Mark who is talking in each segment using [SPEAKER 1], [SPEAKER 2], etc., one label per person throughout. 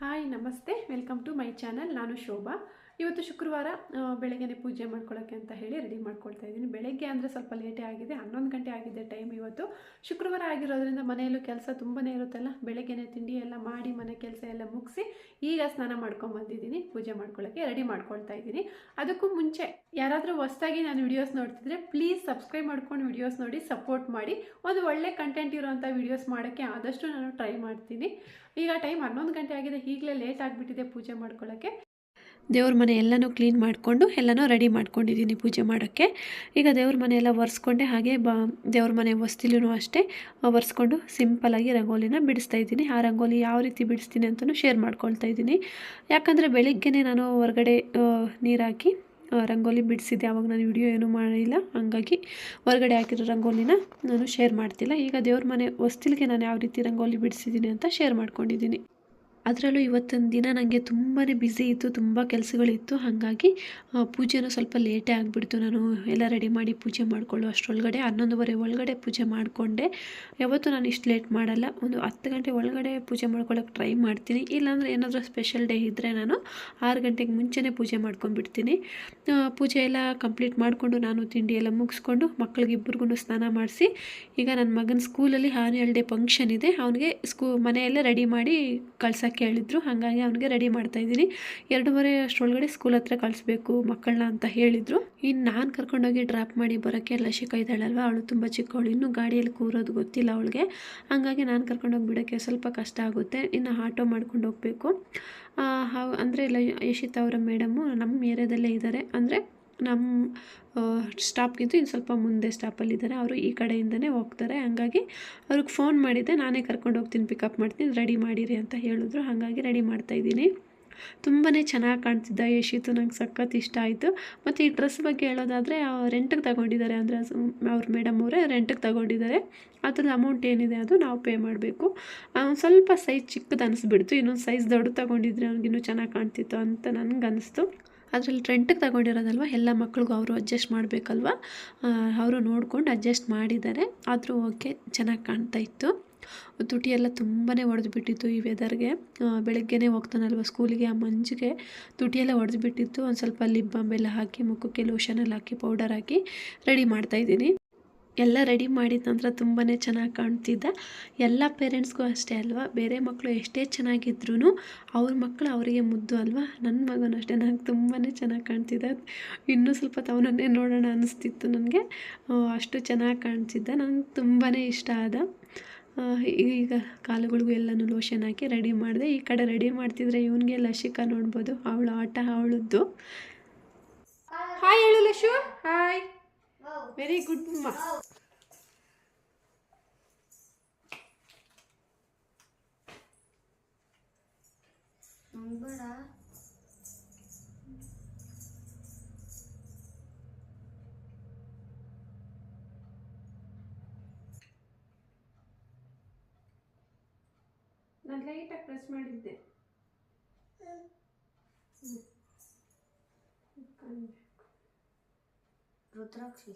[SPEAKER 1] Hi ನಮಸ್ತೆ welcome to my channel ನಾನು ಶೋಭಾ. ಇವತ್ತು ಶುಕ್ರವಾರ ಬೆಳಗ್ಗೆನೆ ಪೂಜೆ ಮಾಡ್ಕೊಳ್ಳೋಕ್ಕೆ ಅಂತ ಹೇಳಿ ರೆಡಿ ಮಾಡ್ಕೊಳ್ತಾ ಇದ್ದೀನಿ. ಬೆಳಗ್ಗೆ ಅಂದರೆ ಸ್ವಲ್ಪ ಲೇಟೇ ಆಗಿದೆ, ಹನ್ನೊಂದು ಗಂಟೆ ಆಗಿದೆ ಟೈಮ್ ಇವತ್ತು. ಶುಕ್ರವಾರ ಆಗಿರೋದ್ರಿಂದ ಮನೆಯಲ್ಲೂ ಕೆಲಸ ತುಂಬಾ ಇರುತ್ತಲ್ಲ, ಬೆಳಗ್ಗೆನೆ ತಿಂಡಿ ಎಲ್ಲ ಮಾಡಿ ಮನೆ ಕೆಲಸ ಎಲ್ಲ ಮುಗಿಸಿ ಈಗ ಸ್ನಾನ ಮಾಡ್ಕೊಂಡು ಬಂದಿದ್ದೀನಿ, ಪೂಜೆ ಮಾಡ್ಕೊಳ್ಳೋಕ್ಕೆ ರೆಡಿ ಮಾಡ್ಕೊಳ್ತಾ ಇದ್ದೀನಿ. ಅದಕ್ಕೂ ಮುಂಚೆ ಯಾರಾದರೂ ಹೊಸದಾಗಿ ನಾನು ವಿಡಿಯೋಸ್ ನೋಡ್ತಿದ್ರೆ ಪ್ಲೀಸ್ ಸಬ್ಸ್ಕ್ರೈಬ್ ಮಾಡ್ಕೊಂಡು ವಿಡಿಯೋಸ್ ನೋಡಿ ಸಪೋರ್ಟ್ ಮಾಡಿ. ಒಂದು ಒಳ್ಳೆ ಕಂಟೆಂಟ್ ಇರೋವಂಥ ವಿಡಿಯೋಸ್ ಮಾಡೋಕ್ಕೆ ಆದಷ್ಟು ನಾನು ಟ್ರೈ ಮಾಡ್ತೀನಿ. ಈಗ ಟೈಮ್ ಹನ್ನೊಂದು ಗಂಟೆ ಆಗಿದೆ, ಈಗಲೇ ಲೇಟ್ ಆಗಿಬಿಟ್ಟಿದೆ ಪೂಜೆ ಮಾಡ್ಕೊಳ್ಳೋಕ್ಕೆ ದೇವ್ರ ಮನೆ ಎಲ್ಲನೂ ಕ್ಲೀನ್ ಮಾಡಿಕೊಂಡು, ಎಲ್ಲನೂ ರೆಡಿ ಮಾಡ್ಕೊಂಡಿದ್ದೀನಿ ಪೂಜೆ ಮಾಡೋಕ್ಕೆ. ಈಗ ದೇವ್ರ ಮನೆ ಎಲ್ಲ ಒರೆಸ್ಕೊಂಡೆ ಹಾಗೆ ಬ, ದೇವ್ರ ಮನೆ ಹೊಸ್ತಿಲೂ ಅಷ್ಟೇ ಒರೆಸ್ಕೊಂಡು ಸಿಂಪಲಾಗಿ ರಂಗೋಲಿನ ಬಿಡಿಸ್ತಾ ಇದ್ದೀನಿ. ಆ ರಂಗೋಲಿ ಯಾವ ರೀತಿ ಬಿಡಿಸ್ತೀನಿ ಅಂತಲೂ ಶೇರ್ ಮಾಡ್ಕೊಳ್ತಾ ಇದ್ದೀನಿ. ಯಾಕಂದರೆ ಬೆಳಿಗ್ಗೆನೇ ನಾನು ಹೊರಗಡೆ ನೀರಾಕಿ ರಂಗೋಲಿ ಬಿಡಿಸಿದ್ದೆ. ಆವಾಗ ನಾನು ವಿಡಿಯೋ ಏನೂ ಮಾಡಿಲ್ಲ. ಹಂಗಾಗಿ ಹೊರಗಡೆ ಹಾಕಿರೋ ರಂಗೋಲಿನ ನಾನು ಶೇರ್ ಮಾಡ್ತಿಲ್ಲ. ಈಗ ದೇವ್ರ ಮನೆ ಹೊಸ್ತಿಲಿಗೆ ನಾನು ಯಾವ ರೀತಿ ರಂಗೋಲಿ ಬಿಡಿಸಿದ್ದೀನಿ ಅಂತ ಶೇರ್ ಮಾಡ್ಕೊಂಡಿದ್ದೀನಿ ಅದರಲ್ಲೂ ಇವತ್ತಿನ ದಿನ ನನಗೆ ತುಂಬಾ ಬ್ಯುಸಿ ಇತ್ತು, ತುಂಬ ಕೆಲಸಗಳಿತ್ತು. ಹಾಗಾಗಿ ಪೂಜೆನೂ ಸ್ವಲ್ಪ ಲೇಟೇ ಆಗಿಬಿಡ್ತು. ನಾನು ಎಲ್ಲ ರೆಡಿ ಮಾಡಿ ಪೂಜೆ ಮಾಡಿಕೊಳ್ಳೋ ಅಷ್ಟರೊಳಗಡೆ, ಹನ್ನೊಂದುವರೆ ಒಳಗಡೆ ಪೂಜೆ ಮಾಡಿಕೊಂಡೆ. ಯಾವತ್ತೂ ನಾನು ಇಷ್ಟು ಲೇಟ್ ಮಾಡಲ್ಲ. ಒಂದು ಹತ್ತು ಗಂಟೆ ಒಳಗಡೆ ಪೂಜೆ ಮಾಡ್ಕೊಳ್ಳೋಕೆ ಟ್ರೈ ಮಾಡ್ತೀನಿ. ಇಲ್ಲಾಂದರೆ ಏನಾದರೂ ಸ್ಪೆಷಲ್ ಡೇ ಇದ್ದರೆ ನಾನು ಆರು ಗಂಟೆಗೆ ಮುಂಚೆನೇ ಪೂಜೆ ಮಾಡ್ಕೊಂಡ್ಬಿಡ್ತೀನಿ. ಪೂಜೆ ಎಲ್ಲ ಕಂಪ್ಲೀಟ್ ಮಾಡಿಕೊಂಡು ನಾನು ತಿಂಡಿ ಎಲ್ಲ ಮುಗಿಸ್ಕೊಂಡು ಮಕ್ಕಳಿಗೆ ಇಬ್ಬರಿಗೂ ಸ್ನಾನ ಮಾಡಿಸಿ, ಈಗ ನನ್ನ ಮಗನ ಸ್ಕೂಲಲ್ಲಿ ಆನ್ಯುವಲ್ ಡೇ ಫಂಕ್ಷನ್ ಇದೆ. ಅವನಿಗೆ ಸ್ಕೂ ಮನೆಯಲ್ಲೇ ರೆಡಿ ಮಾಡಿ ಕಳ್ಸೋಕ್ಕೆ ಹೇಳಿದ್ರು ಹಾಗಾಗಿ ಅವನಿಗೆ ರೆಡಿ ಮಾಡ್ತಾ ಇದ್ದೀನಿ. ಎರಡೂವರೆ ಅಷ್ಟರೊಳಗಡೆ ಸ್ಕೂಲ್ ಹತ್ರ ಕಳಿಸ್ಬೇಕು ಮಕ್ಕಳನ್ನ ಅಂತ ಹೇಳಿದರು. ಇನ್ನು ನಾನು ಕರ್ಕೊಂಡೋಗಿ ಡ್ರಾಪ್ ಮಾಡಿ ಬರೋಕ್ಕೆ ಲಸಿಕಾ ಇದ್ದಾಳಲ್ವ? ಅವಳು ತುಂಬ ಚಿಕ್ಕವಳು. ಇನ್ನೂ ಗಾಡಿಯಲ್ಲಿ ಕೂರೋದು ಗೊತ್ತಿಲ್ಲ ಅವಳಿಗೆ. ಹಾಗಾಗಿ ನಾನು ಕರ್ಕೊಂಡೋಗಿ ಬಿಡೋಕ್ಕೆ ಸ್ವಲ್ಪ ಕಷ್ಟ ಆಗುತ್ತೆ. ಇನ್ನು ಆಟೋ ಮಾಡ್ಕೊಂಡು ಹೋಗಬೇಕು. ಅಂದರೆ ಯಶಿತ್ ಅವರ ಮೇಡಮು ನಮ್ಮ ಏರಿಯಾದಲ್ಲೇ ಇದ್ದಾರೆ. ಅಂದರೆ ನಮ್ಮ ಸ್ಟಾಪ್ಗಿಂತ ಇನ್ನು ಸ್ವಲ್ಪ ಮುಂದೆ ಸ್ಟಾಪಲ್ಲಿದ್ದಾರೆ ಅವರು ಈ ಕಡೆಯಿಂದನೇ ಹೋಗ್ತಾರೆ. ಹಾಗಾಗಿ ಅವ್ರಿಗೆ ಫೋನ್ ಮಾಡಿದ್ದೆ. ನಾನೇ ಕರ್ಕೊಂಡು ಹೋಗ್ತೀನಿ ಪಿಕಪ್ ಮಾಡ್ತೀನಿ ರೆಡಿ ಮಾಡಿರಿ ಅಂತ ಹೇಳಿದ್ರು. ಹಾಗಾಗಿ ರೆಡಿ ಮಾಡ್ತಾಯಿದ್ದೀನಿ ತುಂಬಾ ಚೆನ್ನಾಗಿ ಕಾಣ್ತಿದ್ದ ಯಶಿತು ನಂಗೆ ಸಖತ್ ಇಷ್ಟ ಆಯಿತು. ಮತ್ತು ಈ ಡ್ರೆಸ್ ಬಗ್ಗೆ ಹೇಳೋದಾದರೆ ರೆಂಟಿಗೆ ತಗೊಂಡಿದ್ದಾರೆ ಅಂದರೆ ಅವ್ರ ಮೇಡಮ್ ಅವರೇ ರೆಂಟಿಗೆ ತಗೊಂಡಿದ್ದಾರೆ. ಅದ್ರದ್ದು ಅಮೌಂಟ್ ಏನಿದೆ ಅದು ನಾವು ಪೇ ಮಾಡಬೇಕು. ಸ್ವಲ್ಪ ಸೈಜ್ ಚಿಕ್ಕದು ಅನಿಸ್ಬಿಡ್ತು. ಇನ್ನೊಂದು ಸೈಜ್ ದೊಡ್ಡ ತಗೊಂಡಿದ್ರೆ ಅವ್ನಿಗಿನ್ನೂ ಚೆನ್ನಾಗಿ ಕಾಣ್ತಿತ್ತು ಅಂತ ನನಗೆ ಅನಿಸ್ತು. ಅದರಲ್ಲಿ ರೆಂಟಿಗೆ ತಗೊಂಡಿರೋದಲ್ವ? ಎಲ್ಲ ಮಕ್ಳಿಗೂ ಅವರು ಅಡ್ಜಸ್ಟ್ ಮಾಡಬೇಕಲ್ವ? ಅವರು ನೋಡ್ಕೊಂಡು ಅಡ್ಜಸ್ಟ್ ಮಾಡಿದ್ದಾರೆ. ಆದರೂ ಓಕೆ ಚೆನ್ನಾಗಿ ಕಾಣ್ತಾ ಇತ್ತು. ತುಟಿ ಎಲ್ಲ ತುಂಬಾ ಒಡೆದು ಬಿಟ್ಟಿತ್ತು ಈ ವೆದರ್ಗೆ ಬೆಳಗ್ಗೆನೇ ಹೋಗ್ತಾನಲ್ವ ಸ್ಕೂಲಿಗೆ ಆ ಮಂಜಿಗೆ ತುಟಿಯೆಲ್ಲ ಒಡೆದು ಬಿಟ್ಟಿತ್ತು ಒಂದು ಸ್ವಲ್ಪ ಲಿಪ್ ಬಾಂಬೆಲ್ಲ ಹಾಕಿ, ಮುಖಕ್ಕೆ ಲೋಷನೆಲ್ಲ ಹಾಕಿ ಪೌಡರ್ ಹಾಕಿ ರೆಡಿ ಮಾಡ್ತಾಯಿದ್ದೀನಿ ಎಲ್ಲ ರೆಡಿ ಮಾಡಿದ ನಂತರ ತುಂಬಾ ಚೆನ್ನಾಗಿ ಕಾಣ್ತಿದ್ದ ಎಲ್ಲ ಪೇರೆಂಟ್ಸ್ಗೂ ಅಷ್ಟೇ ಅಲ್ವಾ? ಬೇರೆ ಮಕ್ಕಳು ಎಷ್ಟೇ ಚೆನ್ನಾಗಿದ್ರೂ ಅವ್ರ ಮಕ್ಕಳು ಅವರಿಗೆ ಮುದ್ದು ಅಲ್ವಾ? ನನ್ನ ಮಗನೂ ಅಷ್ಟೇ. ನನಗೆ ತುಂಬಾ ಚೆನ್ನಾಗಿ ಕಾಣ್ತಿದ್ದ ಇನ್ನೂ ಸ್ವಲ್ಪ ಅವನನ್ನೇ ನೋಡೋಣ ಅನಿಸ್ತಿತ್ತು ನನಗೆ. ಅಷ್ಟು ಚೆನ್ನಾಗಿ ಕಾಣ್ತಿದ್ದ. ನಂಗೆ ತುಂಬಾ ಇಷ್ಟ ಆದ. ಈಗ ಕಾಲುಗಳಿಗೂ ಎಲ್ಲನೂ ಲೋಷನ್ ಹಾಕಿ ರೆಡಿ ಮಾಡಿದೆ. ಈ ಕಡೆ ರೆಡಿ ಮಾಡ್ತಿದ್ರೆ ಇವನಿಗೆ ಲಶಿಕಾ ನೋಡ್ಬೋದು. ಅವಳು ಆಟ, ಅವಳದ್ದು. ಹಾಯ್ ಹೇಳು ಲಶು. ಹಾಯ್ ವೆರಿ ಗುಡ್ ಅಮ್ಮ
[SPEAKER 2] ನಂಬರ
[SPEAKER 1] ನಾನು ಲೈಟಾಗಿ ಪ್ರೆಸ್ ಮಾಡಿದ್ದೆ
[SPEAKER 2] ರುದ್ರಾಕ್ಷಿ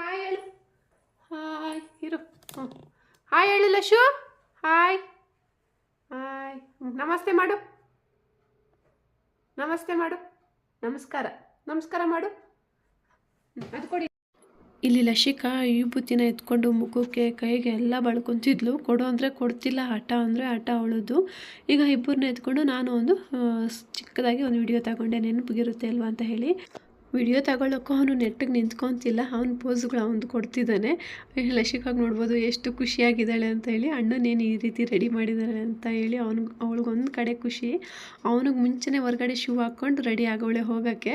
[SPEAKER 1] ಹಾಯ್ ಹೇಳು ಹಾಯ್ ಇರು. ಹ್ಞೂ ಹಾಯ್ ಹೇಳು ಲಶು. ಹಾಯ್ ಹಾಯ್ ನಮಸ್ತೆ ಮಾಡು. ನಮಸ್ತೆ ಮಾಡು. ನಮಸ್ಕಾರ. ನಮಸ್ಕಾರ ಮಾಡು. ಅದು ಕೊಡಿ. ಇಲ್ಲಿ ಲಶಿಕಾ ಈ ಬುತ್ತಿನ ಎತ್ಕೊಂಡು ಮುಖಕ್ಕೆ ಕೈಗೆ ಎಲ್ಲ ಬಳ್ಕೊತಿದ್ಲು. ಕೊಡು ಅಂದರೆ ಕೊಡ್ತಿಲ್ಲ ಹಠ ಅಂದರೆ ಹಠ ಅವಳದು. ಈಗ ಇಬ್ಬರನ್ನ ಎತ್ಕೊಂಡು ನಾನು ಒಂದು ಚಿಕ್ಕದಾಗಿ ಒಂದು ವಿಡಿಯೋ ತಗೊಂಡೆ. ನೆನಪಿಗಿರುತ್ತೆ ಅಲ್ವಾ ಅಂತ ಹೇಳಿ. ವಿಡಿಯೋ ತಗೊಳ್ಳೋಕ್ಕೂ ಅವನು ನೆಟ್ಟಿಗೆ ನಿಂತ್ಕೊತಿಲ್ಲ, ಅವನ ಪೋಸ್ಗಳು ಅವನು ಕೊಡ್ತಿದ್ದಾನೆ. ಲಶಿಕಾಗಿ ನೋಡ್ಬೋದು ಎಷ್ಟು ಖುಷಿಯಾಗಿದ್ದಾಳೆ ಅಂತ ಹೇಳಿ ಅಣ್ಣನೇನು ಈ ರೀತಿ ರೆಡಿ ಮಾಡಿದ್ದಾಳೆ ಅಂತ ಹೇಳಿ ಅವ್ನು, ಅವಳಿಗೊಂದು ಕಡೆ ಖುಷಿ. ಅವನಿಗೆ ಮುಂಚೆನೇ ಹೊರಗಡೆ ಶೂ ಹಾಕ್ಕೊಂಡು ರೆಡಿ ಆಗೋಳೆ ಹೋಗೋಕ್ಕೆ.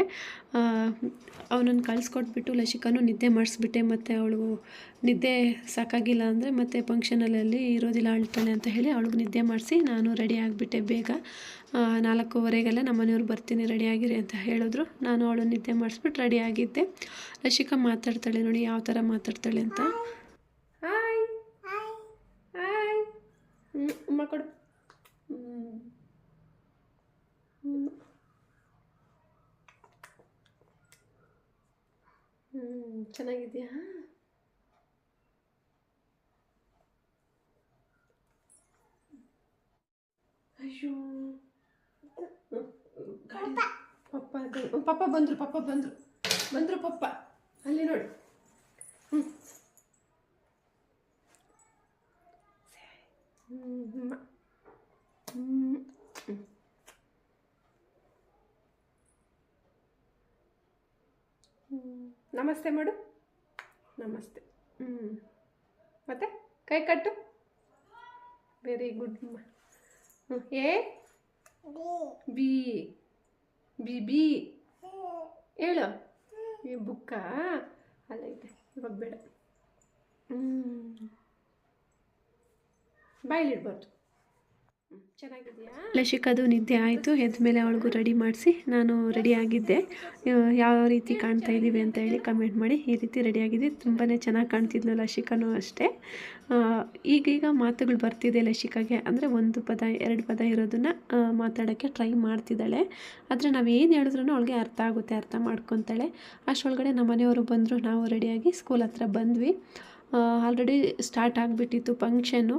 [SPEAKER 1] ಅವನನ್ನು ಕಳಿಸ್ಕೊಟ್ಬಿಟ್ಟು ಲಶಿಕಾನು ನಿದ್ದೆ ಮಾಡಿಸ್ಬಿಟ್ಟೆ ಮತ್ತು ಅವಳು ನಿದ್ದೆ ಸಾಕಾಗಿಲ್ಲ ಅಂದರೆ ಮತ್ತೆ ಫಂಕ್ಷನಲ್ಲಿ ಇರೋದಿಲ್ಲ ಅಳ್ತಾನೆ ಅಂತ ಹೇಳಿ ಅವಳಿಗೆ ನಿದ್ದೆ ಮಾಡಿಸಿ ನಾನು ರೆಡಿ ಆಗಿಬಿಟ್ಟೆ ಬೇಗ. ನಾಲ್ಕೂವರೆಗೆಲ್ಲ ನಮ್ಮ ಮನೆಯವ್ರು ಬರ್ತೀನಿ ರೆಡಿ ಆಗಿರಿ ಅಂತ ಹೇಳಿದ್ರು. ನಾನು ಅವಳು ನಿದ್ದೆ ಮಾಡಿಸ್ಬಿಟ್ಟು ರೆಡಿ ಆಗಿದ್ದೆ. ಲಶಿಕಾ ಮಾತಾಡ್ತಾಳೆ ನೋಡಿ ಯಾವ ಥರ ಮಾತಾಡ್ತಾಳೆ ಅಂತ. ಹಾಯ್ ಹಾಯ್ ಅಮ್ಮ ಕೊಡು. ಚೆನ್ನಾಗಿದೆಯಾ? ಅಯ್ಯೋ. ಪಪ್ಪ. ಪಪ್ಪ ಬಂದರು ಪಪ್ಪ ಬಂದ್ರು. ಬಂದ್ರು ಪಪ್ಪ. ಅಲ್ಲಿ ನೋಡು. ನಮಸ್ತೆ ಮಾಡು. ನಮಸ್ತೆ. ಹ್ಞೂ ಮತ್ತೆ? ಕೈ ಕಟ್ಟು. ವೆರಿ ಗುಡ್ ಹ್ಞೂ ಎ? ಬಿ. B B. ಹೇಳು. ಈ ಬುಕ್ಕಾ? ಅಲ್ಲೈತೆ ಇವಾಗ ಬೇಡ. ಹ್ಞೂ ಬಾಯಲ್ಲಿಡ್ಬಾರ್ದು ಲಶಿಕದು ನಿದ್ದೆ ಆಯಿತು. ಎದ್ದ ಮೇಲೆ ಅವಳಿಗೂ ರೆಡಿ ಮಾಡಿಸಿ ನಾನು ರೆಡಿ ಆಗಿದ್ದೆ. ಯಾವ ರೀತಿ ಕಾಣ್ತಾ ಇದ್ದೀವಿ ಅಂತ ಹೇಳಿ ಕಮೆಂಟ್ ಮಾಡಿ. ಈ ರೀತಿ ರೆಡಿ ಆಗಿದ್ದೆ ತುಂಬಾ ಚೆನ್ನಾಗಿ ಕಾಣ್ತಿದ್ಲು ಲಶಿಕನೂ ಅಷ್ಟೇ. ಈಗೀಗ ಮಾತುಗಳು ಬರ್ತಿದೆ ಲಶಿಕಾಗೆ. ಅಂದರೆ ಒಂದು ಪದ, ಎರಡು ಪದ ಇರೋದನ್ನು ಮಾತಾಡೋಕ್ಕೆ ಟ್ರೈ ಮಾಡ್ತಿದ್ದಾಳೆ. ಆದರೆ ನಾವು ಏನು ಹೇಳಿದ್ರು ಅವಳಿಗೆ ಅರ್ಥ ಆಗುತ್ತೆ, ಅರ್ಥ ಮಾಡ್ಕೊತಾಳೆ. ಅಷ್ಟರೊಳಗಡೆ ನಮ್ಮ ಮನೆಯವರು ಬಂದರು, ನಾವು ರೆಡಿಯಾಗಿ ಸ್ಕೂಲ್ ಹತ್ರ ಬಂದ್ವಿ. ಆಲ್ರೆಡಿ ಸ್ಟಾರ್ಟ್ ಆಗಿಬಿಟ್ಟಿತ್ತು ಫಂಕ್ಷನ್ನು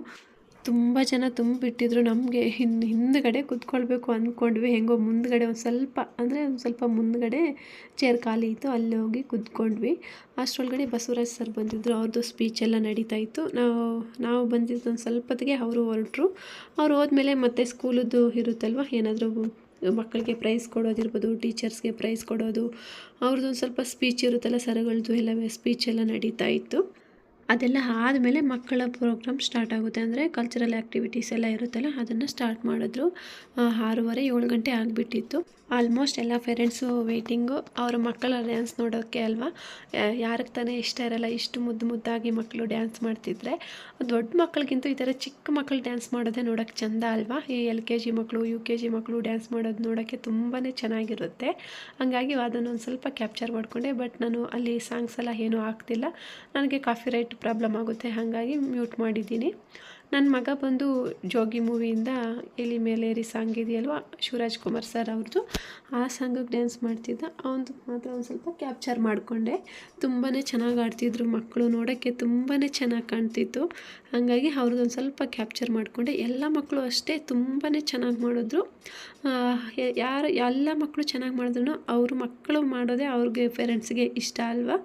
[SPEAKER 1] ತುಂಬ ಜನ ತುಂಬಿಟ್ಟಿದ್ರು. ನಮಗೆ ಹಿಂದೆ, ಹಿಂದ್ಗಡೆ ಕೂತ್ಕೊಳ್ಬೇಕು ಅಂದ್ಕೊಂಡ್ವಿ ಹೆಂಗೋ ಮುಂದ್ಗಡೆ ಒಂದು ಸ್ವಲ್ಪ, ಅಂದರೆ ಒಂದು ಸ್ವಲ್ಪ ಮುಂದ್ಗಡೆ ಚೇರ್ ಖಾಲಿ ಇತ್ತು. ಅಲ್ಲಿ ಹೋಗಿ ಕೂತ್ಕೊಂಡ್ವಿ. ಅಷ್ಟರೊಳಗಡೆ ಬಸವರಾಜ್ ಸರ್ ಬಂದಿದ್ದರು ಅವ್ರದ್ದು ಸ್ಪೀಚ್ ಎಲ್ಲ ನಡೀತಾ ಇತ್ತು. ನಾವು ನಾವು ಬಂದಿದ್ದು ಒಂದು ಸ್ವಲ್ಪತ್ತಿಗೆ ಅವರು ಹೊರಟ್ರು. ಅವ್ರು ಹೋದ್ಮೇಲೆ ಮತ್ತೆ ಸ್ಕೂಲದ್ದು ಇರುತ್ತಲ್ವ? ಏನಾದರೂ ಮಕ್ಕಳಿಗೆ ಪ್ರೈಸ್ ಕೊಡೋದಿರ್ಬೋದು ಟೀಚರ್ಸ್ಗೆ ಪ್ರೈಸ್ ಕೊಡೋದು. ಅವ್ರದ್ದು ಒಂದು ಸ್ವಲ್ಪ ಸ್ಪೀಚ್ ಇರುತ್ತಲ್ಲ ಸರ್ಗಳದ್ದು ಎಲ್ಲ ಸ್ಪೀಚ್ ಎಲ್ಲ ನಡೀತಾ ಇತ್ತು. ಅದೆಲ್ಲ ಆದಮೇಲೆ ಮಕ್ಕಳ ಪ್ರೋಗ್ರಾಮ್ ಸ್ಟಾರ್ಟ್ ಆಗುತ್ತೆ. ಅಂದರೆ ಕಲ್ಚರಲ್ ಆ್ಯಕ್ಟಿವಿಟೀಸ್ ಎಲ್ಲ ಇರುತ್ತಲ್ಲ, ಅದನ್ನು ಸ್ಟಾರ್ಟ್ ಮಾಡಿದ್ರು. ಆರೂವರೆ, ಏಳು ಗಂಟೆ ಆಗಿಬಿಟ್ಟಿತ್ತು. ಆಲ್ಮೋಸ್ಟ್ ಎಲ್ಲ ಪೇರೆಂಟ್ಸು ವೇಟಿಂಗು ಅವ್ರ ಮಕ್ಕಳ ಡ್ಯಾನ್ಸ್ ನೋಡೋಕ್ಕೆ ಅಲ್ವಾ? ಯಾರಿಗೆ ತಾನೇ ಇಷ್ಟ ಇರಲ್ಲ, ಇಷ್ಟು ಮುದ್ದು ಮುದ್ದಾಗಿ ಮಕ್ಕಳು ಡ್ಯಾನ್ಸ್ ಮಾಡ್ತಿದ್ರೆ. ದೊಡ್ಡ ಮಕ್ಕಳಿಗಿಂತ ಈ ಥರ ಚಿಕ್ಕ ಮಕ್ಕಳು ಡ್ಯಾನ್ಸ್ ಮಾಡೋದೇ ನೋಡೋಕ್ಕೆ ಚಂದ ಅಲ್ವಾ? ಈ ಎಲ್ ಕೆ ಜಿ ಮಕ್ಕಳು ಯು ಕೆ ಜಿ ಮಕ್ಕಳು ಡ್ಯಾನ್ಸ್ ಮಾಡೋದು ನೋಡೋಕ್ಕೆ ತುಂಬಾ ಚೆನ್ನಾಗಿರುತ್ತೆ. ಹಂಗಾಗಿ ಅದನ್ನು ಒಂದು ಸ್ವಲ್ಪ ಕ್ಯಾಪ್ಚರ್ ಮಾಡಿಕೊಂಡೆ ಬಟ್ ನಾನು ಅಲ್ಲಿ ಸಾಂಗ್ಸ್ ಎಲ್ಲ ಏನೂ ಆಗ್ತಿಲ್ಲ ನನಗೆ ಕಾಫಿ ರೈಟ್ ಪ್ರಾಬ್ಲಮ್ ಆಗುತ್ತೆ, ಹಾಗಾಗಿ ಮ್ಯೂಟ್ ಮಾಡಿದ್ದೀನಿ. ನನ್ನ ಮಗ ಬಂದು ಜೋಗಿ ಮೂವಿಯಿಂದ ಎಲಿ ಮೇಲೇರಿ ಸಾಂಗ್ ಇದೆಯಲ್ವ, ಶಿವರಾಜ್ ಕುಮಾರ್ ಸರ್ ಅವ್ರದ್ದು ಆ ಸಾಂಗಿಗೆ ಡ್ಯಾನ್ಸ್ ಮಾಡ್ತಿದ್ದ. ಅವನದು ಮಾತ್ರ ಒಂದು ಸ್ವಲ್ಪ ಕ್ಯಾಪ್ಚರ್ ಮಾಡಿಕೊಂಡೆ. ತುಂಬಾ ಚೆನ್ನಾಗಿ ಆಡ್ತಿದ್ರು ಮಕ್ಕಳು ನೋಡೋಕ್ಕೆ ತುಂಬಾ ಚೆನ್ನಾಗಿ ಕಾಣ್ತಿತ್ತು. ಹಾಗಾಗಿ ಅವ್ರದ್ದೊಂದು ಸ್ವಲ್ಪ ಕ್ಯಾಪ್ಚರ್ ಮಾಡಿಕೊಂಡೆ. ಎಲ್ಲ ಮಕ್ಕಳು ಅಷ್ಟೇ ತುಂಬಾ ಚೆನ್ನಾಗಿ ಮಾಡಿದ್ರು. ಯಾರು, ಎಲ್ಲ ಮಕ್ಕಳು ಚೆನ್ನಾಗಿ ಮಾಡಿದ್ರು, ಅವರು ಮಕ್ಕಳು ಮಾಡೋದೇ ಅವ್ರಿಗೆ ಪೇರೆಂಟ್ಸ್ಗೆ ಇಷ್ಟ ಅಲ್ವಾ?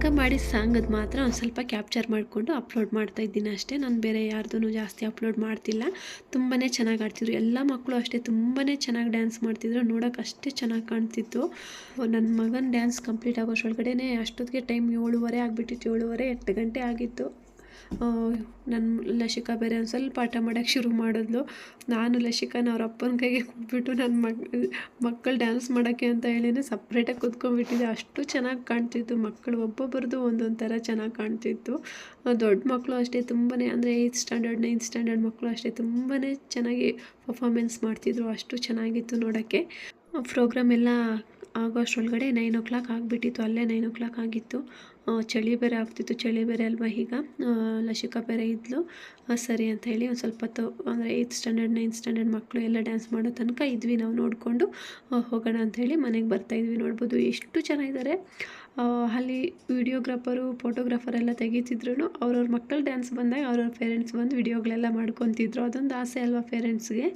[SPEAKER 1] ಮಾಡಿ ಮಾಡಿದ ಸಾಂಗದು ಮಾತ್ರ ಒಂದು ಸ್ವಲ್ಪ ಕ್ಯಾಪ್ಚರ್ ಮಾಡಿಕೊಂಡು ಅಪ್ಲೋಡ್ ಮಾಡ್ತಾ ಇದ್ದೀನಿ ಅಷ್ಟೇ. ನಾನು ಬೇರೆ ಯಾರ್ದೂ ಜಾಸ್ತಿ ಅಪ್ಲೋಡ್ ಮಾಡ್ತಿಲ್ಲ. ತುಂಬಾ ಚೆನ್ನಾಗಿ ಆಡ್ತಿದ್ರು. ಎಲ್ಲ ಮಕ್ಕಳು ಅಷ್ಟೇ ತುಂಬಾ ಚೆನ್ನಾಗಿ ಡ್ಯಾನ್ಸ್ ಮಾಡ್ತಿದ್ರು. ನೋಡೋಕೆ ಅಷ್ಟೇ ಚೆನ್ನಾಗಿ ಕಾಣ್ತಿತ್ತು. ನನ್ನ ಮಗನ ಡ್ಯಾನ್ಸ್ ಕಂಪ್ಲೀಟ್ ಆಗೋಷ್ಟೊಳಗಡೆ ಅಷ್ಟೊತ್ತಿಗೆ ಟೈಮ್ ಏಳುವರೆ ಆಗಿಬಿಟ್ಟಿತ್ತು. ಏಳುವರೆ ಎಂಟು ಗಂಟೆ ಆಗಿತ್ತು. ನನ್ನ ಲಸಿಕಾ ಬೇರೆ ಒಂದು ಸ್ವಲ್ಪ ಪಾಠ ಮಾಡೋಕ್ಕೆ ಶುರು ಮಾಡಿದ್ಲು. ನಾನು ಲಸಿಕಾನ ಅವ್ರ ಅಪ್ಪನ ಕೈಗೆ ಕೂತ್ಬಿಟ್ಟು ನನ್ನ ಮಕ್ ಮಕ್ಕಳು ಡ್ಯಾನ್ಸ್ ಮಾಡೋಕ್ಕೆ ಅಂತ ಹೇಳಿನೇ ಸಪ್ರೇಟಾಗಿ ಕೂತ್ಕೊಂಡ್ಬಿಟ್ಟಿದ್ದೆ. ಅಷ್ಟು ಚೆನ್ನಾಗಿ ಕಾಣ್ತಿತ್ತು. ಮಕ್ಕಳು ಒಬ್ಬೊಬ್ಬರದು ಒಂದೊಂದು ಥರ ಚೆನ್ನಾಗಿ ಕಾಣ್ತಿತ್ತು. ದೊಡ್ಡ ಮಕ್ಕಳು ಅಷ್ಟೇ ತುಂಬಾ ಅಂದರೆ ಏಯ್ತ್ ಸ್ಟ್ಯಾಂಡರ್ಡ್ ನೈನ್ತ್ ಸ್ಟ್ಯಾಂಡರ್ಡ್ ಮಕ್ಕಳು ಅಷ್ಟೇ ತುಂಬಾ ಚೆನ್ನಾಗಿ ಪರ್ಫಾಮೆನ್ಸ್ ಮಾಡ್ತಿದ್ರು. ಅಷ್ಟು ಚೆನ್ನಾಗಿತ್ತು ನೋಡೋಕ್ಕೆ. ಪ್ರೋಗ್ರಾಮ್ ಎಲ್ಲ ಆಗೋಷ್ಟರೊಳಗಡೆ ನೈನ್ ಓ ಕ್ಲಾಕ್ ಆಗಿಬಿಟ್ಟಿತ್ತು. ಅಲ್ಲೇ ನೈನ್ ಓ ಕ್ಲಾಕ್ ಆಗಿತ್ತು. ಚಳಿ ಬೇರೆ ಆಗ್ತಿತ್ತು. ಚಳಿ ಬೇರೆ ಅಲ್ವಾ ಈಗ? ಲಶಿಕಾ ಬೇರೆ ಇದ್ಲು. ಸರಿ ಅಂತ ಹೇಳಿ ಒಂದು ಸ್ವಲ್ಪ ಹೊತ್ತು, ಅಂದರೆ ಏಯ್ತ್ ಸ್ಟ್ಯಾಂಡರ್ಡ್, ನೈನ್ತ್ ಸ್ಟ್ಯಾಂಡರ್ಡ್ ಮಕ್ಕಳು ಎಲ್ಲ ಡ್ಯಾನ್ಸ್ ಮಾಡೋ ತನಕ ಇದ್ವಿ ನಾವು ನೋಡಿಕೊಂಡು ಹೋಗೋಣ ಅಂಥೇಳಿ ಮನೆಗೆ ಬರ್ತಾಯಿದ್ವಿ ನೋಡ್ಬೋದು. ಎಷ್ಟು ಚೆನ್ನಾಗಿದ್ದಾರೆ. ಅಲ್ಲಿ ವಿಡಿಯೋಗ್ರಾಫರು ಫೋಟೋಗ್ರಾಫರ್ ಎಲ್ಲ ತೆಗೀತಿದ್ರು. ಅವ್ರವ್ರ ಮಕ್ಕಳು ಡ್ಯಾನ್ಸ್ ಬಂದಾಗ ಅವ್ರವ್ರ ಪೇರೆಂಟ್ಸ್ ಬಂದು ವಿಡಿಯೋಗಳೆಲ್ಲ ಮಾಡ್ಕೊತಿದ್ರು. ಅದೊಂದು ಆಸೆ ಅಲ್ವಾ ಪೇರೆಂಟ್ಸ್ಗೆ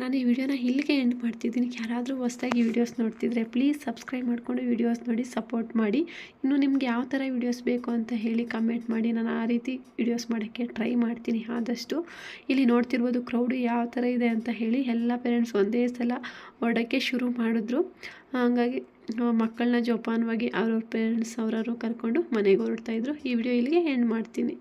[SPEAKER 1] ನಾನು ಈ ವಿಡಿಯೋನ ಇಲ್ಲಿಗೆ ಎಂಡ್ ಮಾಡ್ತಿದ್ದೀನಿ. ಯಾರಾದರೂ ಹೊಸ್ದಾಗಿ ವೀಡಿಯೋಸ್ ನೋಡ್ತಿದ್ರೆ ಪ್ಲೀಸ್ ಸಬ್ಸ್ಕ್ರೈಬ್ ಮಾಡಿಕೊಂಡು ವೀಡಿಯೋಸ್ ನೋಡಿ ಸಪೋರ್ಟ್ ಮಾಡಿ. ಇನ್ನು ನಿಮ್ಗೆ ಯಾವ ಥರ ವೀಡಿಯೋಸ್ ಬೇಕು ಅಂತ ಹೇಳಿ ಕಮೆಂಟ್ ಮಾಡಿ. ನಾನು ಆ ರೀತಿ ವೀಡಿಯೋಸ್ ಮಾಡೋಕ್ಕೆ ಟ್ರೈ ಮಾಡ್ತೀನಿ ಆದಷ್ಟು. ಇಲ್ಲಿ ನೋಡ್ತಿರ್ಬೋದು ಕ್ರೌಡು ಯಾವ ಥರ ಇದೆ ಅಂತ ಹೇಳಿ ಎಲ್ಲ ಪೇರೆಂಟ್ಸ್ ಒಂದೇ ಸಲ ಹೊರಡೋಕ್ಕೆ ಶುರು ಮಾಡಿದ್ರು. ಹಾಗಾಗಿ ಮಕ್ಕಳನ್ನ ಜೋಪಾನವಾಗಿ ಅವ್ರವ್ರ ಪೇರೆಂಟ್ಸ್ ಅವರವರು ಕರ್ಕೊಂಡು ಮನೆಗೆ ಹೊರಡ್ತಾಯಿದ್ರು ಈ ವಿಡಿಯೋ ಇಲ್ಲಿಗೆ ಎಂಡ್ ಮಾಡ್ತೀನಿ.